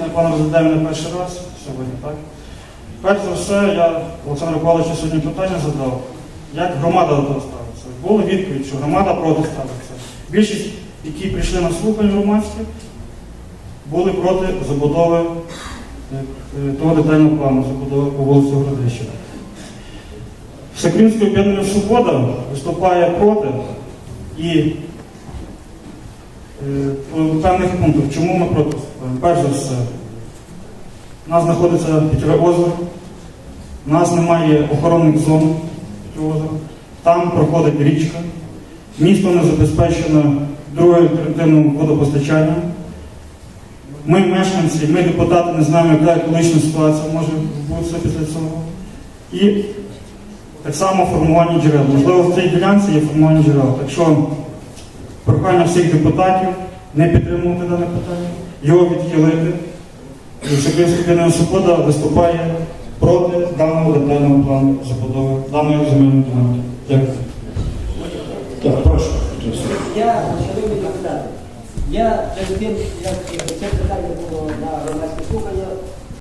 План розглядаємо не перший раз сьогодні, так? Перш за все, я Олександру Павловичу сьогодні питання задав, як громада до того ставиться. Була відповідь, що громада проти ставиться. Більшість, які прийшли на слухання громадські, були проти забудови е, е, того детального плану забудови по вулиці Городища. Всеукраїнське об'єднання Свобода виступає проти і по певних пунктах, чому ми проти? Перш за все, у нас знаходиться Пітьове озеро, у нас немає охоронних зон озера, там проходить річка, місто не забезпечено другим альтернативним водопостачанням. Ми, мешканці, ми депутати, не знаємо, яка екологічна ситуація може бути після цього. І так само формування джерел. Можливо, в цій ділянці є формування джерел. Так що прохання всіх депутатів не підтримувати дане питання, його відхилити. І Всеукраїнська об'єднана свобода виступає проти даного детального плану забудови даної земельної ділянки. Дякую. Так, прошу. Я, шановні депутати, я перед тим, як це питання було